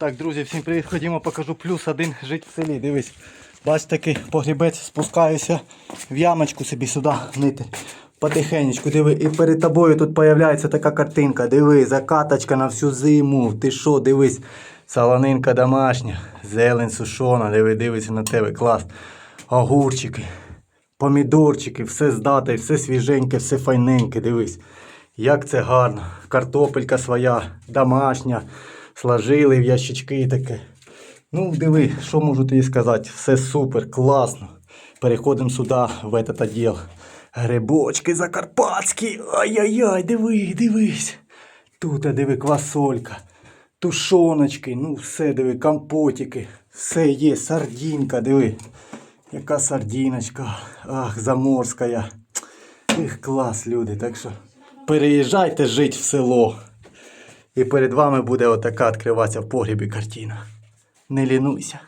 Так, друзі, всім привіт. Ходімо, покажу плюс один жить в селі. Дивись. Бач такий погрібець, спускаюся в ямочку собі сюди нити. Потихенечку, диви, і перед тобою тут появляється така картинка. Диви, закаточка на всю зиму. Ти що, дивись, солонинка домашня, зелень сушона, диви, дивися на тебе, клас. Огурчики, помідорчики, все здате, все свіженьке, все файненьке, дивись. Як це гарно. Картопелька своя, домашня. Сложили в ящички таке. Ну, диви, що можу тобі сказати? Все супер, класно. Переходимо сюди, в этот отдел. Грибочки закарпатські. Ай-яй-яй, диви, дивись. Тут, диви, квасолька, тушоночки, ну все, диви, компотики. Все є, сардінка, диви. Яка сардіночка. Ах, заморська. Ех, клас, люди. Так що переїжджайте жити в село. І перед вами буде отака відкриватися в погрібі картина. Не лінуйся.